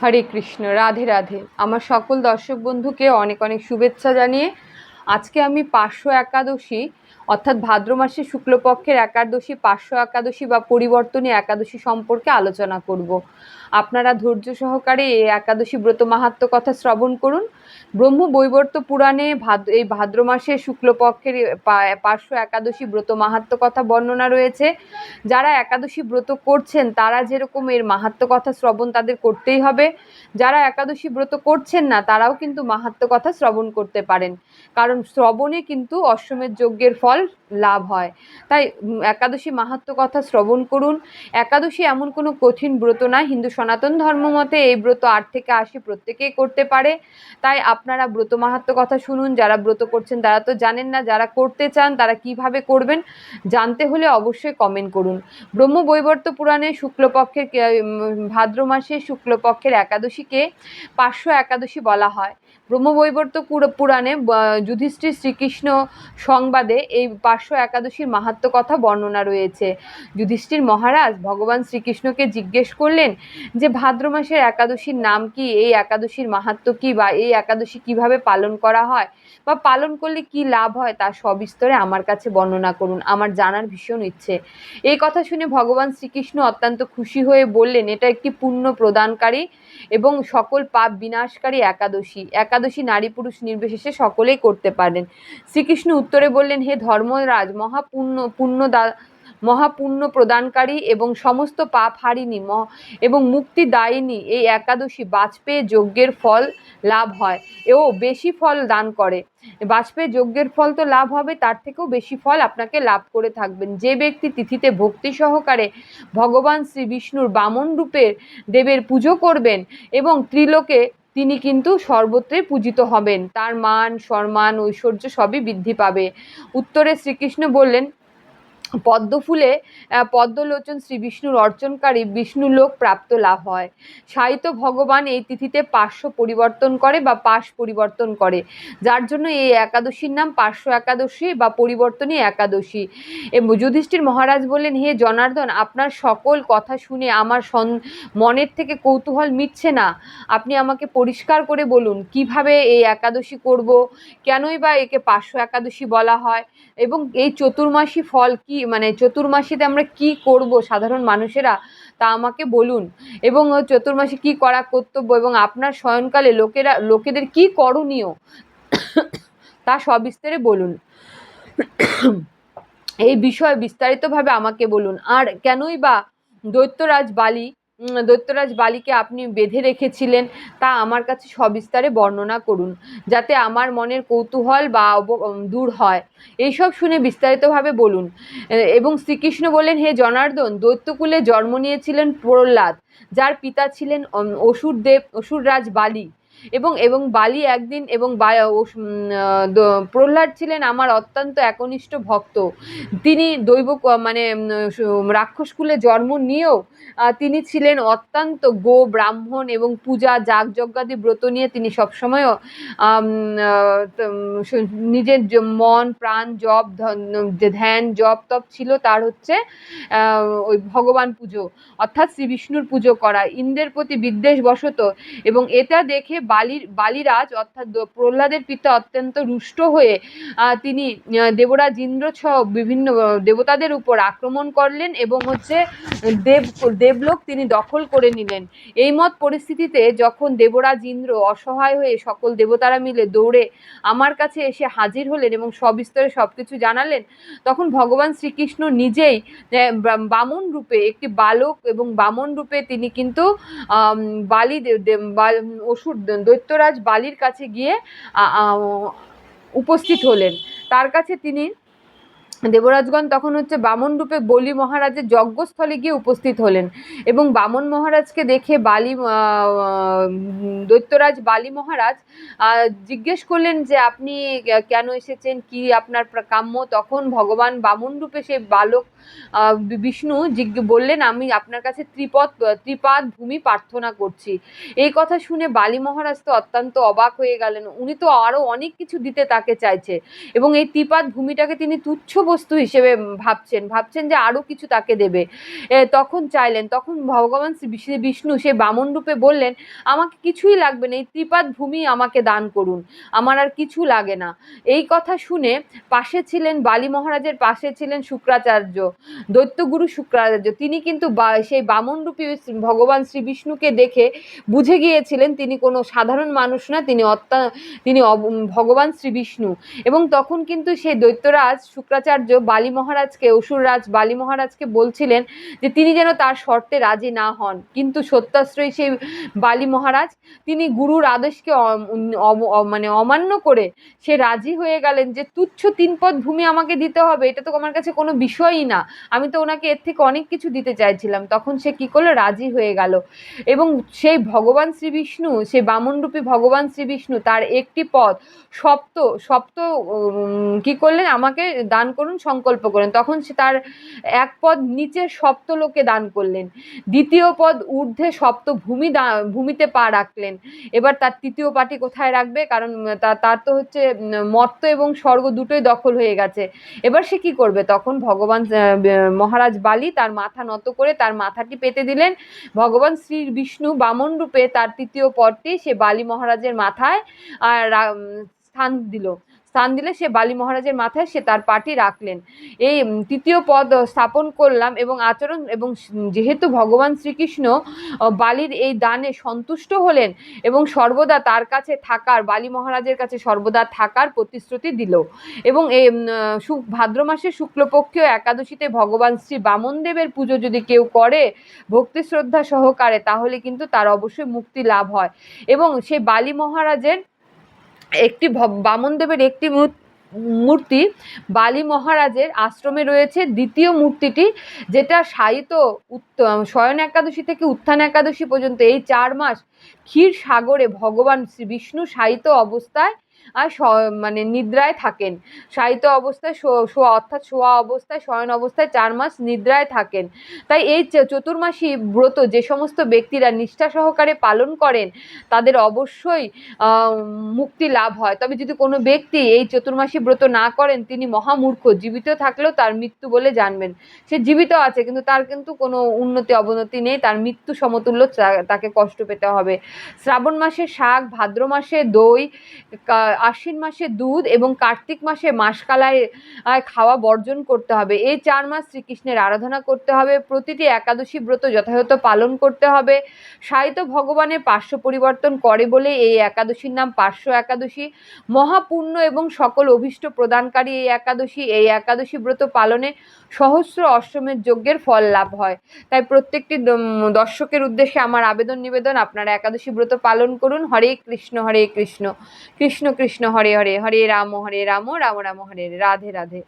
হরে কৃষ্ণ, রাধে রাধে। আমার সকল দর্শক বন্ধুকে অনেক অনেক শুভেচ্ছা জানিয়ে আজকে আমি পার্শ্ব একাদশী, অর্থাৎ ভাদ্র মাসে শুক্লপক্ষের একাদশী, পার্শ্ব একাদশী বা পরিবর্তনী একাদশী সম্পর্কে আলোচনা করব। আপনারা ধৈর্য সহকারে এই একাদশী ব্রত মাহাত্ম কথা শ্রবণ করুন। ব্রহ্ম বৈবর্ত পুরাণে এই ভাদ্র মাসে শুক্লপক্ষের পার্শ্ব একাদশী ব্রত মাহাত্ম কথা বর্ণনা রয়েছে। যারা একাদশী ব্রত করছেন, তারা যেরকম এর মাহাত্ম কথা শ্রবণ তাদের করতেই হবে। যারা একাদশী ব্রত করছেন না, তারাও কিন্তু মাহাত্ম কথা শ্রবণ করতে পারেন। কারণ শ্রবণে কিন্তু অশ্বমেধ যজ্ঞের ফল লাভ হয়। তাই একাদশী মাহাত্ম কথা শ্রবণ করুন। একাদশী এমন কোনো কঠিন ব্রত না। হিন্দু সনাতন ধর্ম মতে এই ব্রত আট থেকে আশি প্রত্যেকেই করতে পারে। তাই আপনারা ব্রত মাহাত্ম কথা শুনুন, যারা ব্রত করছেন তারা তো জানেন না যারা করতে চান তারা কীভাবে করবেন, জানতে হলে অবশ্যই কমেন্ট করুন। ব্রহ্ম বৈবর্ত পুরাণে শুক্লপক্ষের ভাদ্র মাসে শুক্লপক্ষের একাদশীকে পার্শ্ব একাদশী বলা হয়। ব্রহ্মবৈবর্ত পুর- পুরাণে যুধিষ্ঠির শ্রীকৃষ্ণ সংবাদে এই পার্শ্ব একাদশীর মাহাত্ম কথা বর্ণনা রয়েছে। যুধিষ্ঠির মহারাজ ভগবান শ্রীকৃষ্ণকে জিজ্ঞেস করলেন যে, ভাদ্র মাসের একাদশীর নাম কি? এই একাদশীর মাহাত্ম কি? বা এই একাদশী কীভাবে পালন করা হয় বা পালন করলে কি লাভ হয় তা সবিস্তরে আমার কাছে বর্ণনা করুন। আমার জানার ভীষণ ইচ্ছে। এই কথা শুনে ভগবান শ্রীকৃষ্ণ অত্যন্ত খুশি হয়ে বললেন, এটা একটি পুণ্য প্রদানকারী এবং সকল পাপ বিনাশকারী একাদশী। একাদশী নারী পুরুষ নির্বিশেষে সকলেই করতে পারেন। শ্রীকৃষ্ণ উত্তরে বললেন, হে ধর্মরাজ মহাপুণ্য পুণ্য দা মহাপুণ্য প্রদানকারী এবং সমস্ত পাপ হারিনি মহ এবং মুক্তিদায়িনী এই একাদশী বাজপেয়ী যজ্ঞের ফল লাভ হয়। এও বেশি ফল দান করে। বাজপেয়ী যজ্ঞের ফল তো লাভ হবে, তার থেকেও বেশি ফল আপনাকে লাভ করে থাকবেন। যে ব্যক্তি তিথিতে ভক্তি সহকারে ভগবান শ্রী বিষ্ণুর বামন রূপের দেবের পুজো করবেন এবং ত্রিলোকে তিনি কিন্তু সর্বত্রই পূজিত হবেন। তার মান, সম্মান, ঐশ্বর্য সবই বৃদ্ধি পাবে। উত্তরে শ্রীকৃষ্ণ বললেন পদ্মফুলে আহ, পদ্মলোচন শ্রী বিষ্ণুর অর্চনকারী বিষ্ণুলোক প্রাপ্ত লাভ হয়। সাহিত্য ভগবান এই তিথিতে পার্শ্ব পরিবর্তন করে বা পাশ পরিবর্তন করে যার জন্য এই একাদশীর নাম পার্শ্ব একাদশী বা পরিবর্তনী একাদশী। এবং যুধিষ্ঠির মহারাজ বললেন হে জনার্দন আপনার সকল কথা শুনে আমার সন মনের থেকে কৌতূহল মিটছে না। আপনি আমাকে পরিষ্কার করে বলুন কীভাবে এই একাদশী করব? কেনই বা একে পার্শ্ব একাদশী বলা হয়? এবং এই চতুর্মাসী ফল কি মানে চতুর্মাসিতে আমরা কি করব সাধারণ মানুষেরা, তা আমাকে বলুন। এবং চতুর্মাসে কি করা কর্তব্য এবং আপনার শয়নকালে লোকেরা, লোকেদের কি করণীয়, তা সবিস্তারে বলুন। এই বিষয়ে বিস্তারিতভাবে আমাকে বলুন। আর কেনই বা দৈত্যরাজ বালি দৈত্যরাজ বালিকে আপনি বেঁধে রেখেছিলেন, তা আমার কাছে সবিস্তারে বর্ণনা করুন, যাতে আমার মনের কৌতূহল বা দূর হয়। এইসব শুনে বিস্তারিতভাবে বলুন। এবং শ্রীকৃষ্ণ বলেন হে জনার্দন, দৈত্যকুলে জন্ম নিয়েছিলেন প্রহ্লাদ, যার পিতা ছিলেন অসুরদেব অসুর দেব অসুররাজ বালি। এবং এবং বালি একদিন এবং প্রহ্লাদ ছিলেন আমার অত্যন্ত একনিষ্ঠ ভক্ত। তিনি দৈব মানে রাক্ষসকুলে জন্ম নিয়েও তিনি ছিলেন অত্যন্ত গো ব্রাহ্মণ এবং পূজা যাগযজ্ঞাদি ব্রত নিয়ে তিনি সবসময় আম, আহ, উম, স- নিজের মন প্রাণ জপ ধ্যান জপ তপ ছিল তার হচ্ছে ওই ভগবান পুজো অর্থাৎ শ্রী বিষ্ণুর পুজো করা ইন্দ্রের প্রতি বিদ্বেষ বশত এবং এটা দেখে বালির, বালিরাজ অর্থাৎ প্রহ্লাদের পিতা অত্যন্ত রুষ্ট হয়ে তিনি দেবরাজ ইন্দ্র সহ বিভিন্ন দেবতাদের উপর আক্রমণ করলেন এবং হচ্ছে দেব, দেবলোক তিনি দখল করে নিলেন। এই মত পরিস্থিতিতে যখন দেবরাজ ইন্দ্র অসহায় হয়ে সকল দেবতারা মিলে দৌড়ে আমার কাছে এসে হাজির হলেন এবং সবিস্তরে সব কিছু জানালেন, তখন ভগবান শ্রীকৃষ্ণ নিজেই বামন রূপে একটি বালক এবং বামন রূপে তিনি কিন্তু বালি অসুর দৈত্যরাজ বালির কাছে গিয়ে উপস্থিত হলেন। তার কাছে তিনি দেবরাজগণ তখন হচ্ছে বামন রূপে বলি মহারাজের যজ্ঞস্থলে গিয়ে উপস্থিত হলেন এবং বামন মহারাজকে দেখে বালি দৈত্যরাজ বালি মহারাজ জিজ্ঞেস করলেন যে আপনি কেন এসেছেন? কি আপনার কাম্য? তখন ভগবান বামন রূপে সে বালক বিষ্ণু বললেন, আমি আপনার কাছে ত্রিপদ, ত্রিপাদ ভূমি প্রার্থনা করছি। এই কথা শুনে বালি মহারাজ তো অত্যন্ত অবাক হয়ে গেলেন। উনি তো আরও অনেক কিছু দিতে তাকে চাইছে এবং এই ত্রিপাদ ভূমিটাকে তিনি তুচ্ছ বস্তু হিসেবে ভাবছেন ভাবছেন যে আরও কিছু তাকে দেবে। তখন চাইলেন, তখন ভগবান শ্রী বিষ্ণু- সে বামন রূপে বললেন, আমাকে কিছুই লাগবে না, এই ত্রিপাদ ভূমি আমাকে দান করুন, আমার আর কিছু লাগে না। এই কথা শুনে পাশে ছিলেন বালি মহারাজের পাশে ছিলেন শুক্রাচার্য, দৈত্যগুরু শুক্রাচার্য। তিনি কিন্তু সেই বামনরূপী ভগবান শ্রী বিষ্ণুকে দেখে বুঝে গিয়েছিলেন তিনি কোনো সাধারণ মানুষ না, তিনি অত্যা, তিনি ভগবান শ্রী বিষ্ণু। এবং তখন কিন্তু সেই দৈত্যরাজ শুক্রাচার্য বালি মহারাজকে, অসুররাজ বালি মহারাজকে বলছিলেন যে তিনি যেন তার শর্তে রাজি না হন। কিন্তু সত্যাশ্রয়ী সেই বালি মহারাজ, তিনি গুরুর আদেশকে মানে অমান্য করে সে রাজি হয়ে গেলেন যে তুচ্ছ তিন পদ ভূমি আমাকে দিতে হবে, এটা তো আমার কাছে কোনো বিষয়ই না। আমি তো ওনাকে এর থেকে অনেক কিছু দিতে চাইছিলাম। তখন সে কী করল? রাজি হয়ে গেল। এবং সেই ভগবান শ্রী বিষ্ণু, সেই বামনরূপী ভগবান শ্রী বিষ্ণু, তার একটি পদ, সপ্ত সপ্ত কি করলেন? আমাকে দান করুন সংকল্প করেন। তখন সে তার এক পদ নিচে সপ্ত লোকে দান করলেন। দ্বিতীয় পদ ঊর্ধ্বে দা- ভূমিতে পা রাখলেন। এবার তার তৃতীয় পাটি কোথায় রাখবে? কারণ তার তো হচ্ছে, মর্ত এবং স্বর্গ দুটোই দখল হয়ে গেছে। এবার সে কি করবে? তখন ভগবান মহারাজ বালি তার মাথা নত করে তার মাথাটি পেতে দিলেন। ভগবান শ্রী বিষ্ণু বামন রূপে তার তৃতীয় পদটি সে বালি মহারাজের মাথায় স্থান দিল। স্থান দিলে সে বালি মহারাজের মাথায় সে তার পাটি রাখলেন। এই তৃতীয় পদ স্থাপন করলাম এবং আচরণ এবং যেহেতু ভগবান শ্রীকৃষ্ণ বালির এই দানে সন্তুষ্ট হলেন এবং সর্বদা তার কাছে থাকার, বালি মহারাজের কাছে সর্বদা থাকার প্রতিশ্রুতি দিল। এবং এই ভাদ্র মাসের শুক্লপক্ষীয় একাদশীতে ভগবান শ্রী বামনদেবের পুজো যদি কেউ করে ভক্তি শ্রদ্ধা সহকারে, তাহলে কিন্তু তার অবশ্যই মুক্তি লাভ হয়। এবং সেই বালি মহারাজের একটি বামনদেবের একটি মূর- মূর্তি বালি মহারাজের আশ্রমে রয়েছে। দ্বিতীয় মূর্তিটি যেটা শায়িত উত্ত- শয়ন একাদশী থেকে উত্থান একাদশী পর্যন্ত এই চার মাস ক্ষীর সাগরে ভগবান শ্রী বিষ্ণু শায়িত অবস্থায় আর মানে নিদ্রায় থাকেন। শায়িত অবস্থায় শোয়া অর্থাৎ শোয়া অবস্থায়, শয়ন অবস্থায় চার মাস নিদ্রায় থাকেন। তাই এই চতুর্মাসী ব্রত যে সমস্ত ব্যক্তিরা নিষ্ঠা সহকারে পালন করেন, তাদের অবশ্যই মুক্তি লাভ হয়। তবে যদি কোনো ব্যক্তি এই চতুর্মাসী ব্রত না করেন, তিনি মহামূর্খ, জীবিত থাকলেও তার মৃত্যু বলে জানবেন। সে জীবিত আছে, কিন্তু তার কিন্তু কোনো উন্নতি, অবনতি নেই। তার মৃত্যু সমতুল্য তাকে কষ্ট পেতে হবে। শ্রাবণ মাসে শাক, ভাদ্র মাসে দই আশ্বিন মাসে দুধ এবং কার্তিক মাসে মাসকালায় খাওয়া বর্জন করতে হবে। এই চার মাস শ্রীকৃষ্ণের আরাধনা করতে হবে। প্রতিটি একাদশী ব্রত যথাযথ পালন করতে হবে। সাহিত্য ভগবানের পার্শ্ব পরিবর্তন করে বলে এই একাদশীর নাম পার্শ্ব একাদশী। মহাপুণ্য এবং সকল অভিষ্ট প্রদানকারী এই একাদশী। এই একাদশী ব্রত পালনে সহস্র অষ্টমের যজ্ঞের ফল লাভ হয়। তাই প্রত্যেকটি দর্শকের উদ্দেশ্যে আমার আবেদন নিবেদন আপনারা একাদশী ব্রত পালন করুন। হরে কৃষ্ণ হরে কৃষ্ণ। কৃষ্ণ কৃষ্ণ। হরে হরে হরে রাম হরে রাম রাম রাম হরে। রাধে রাধে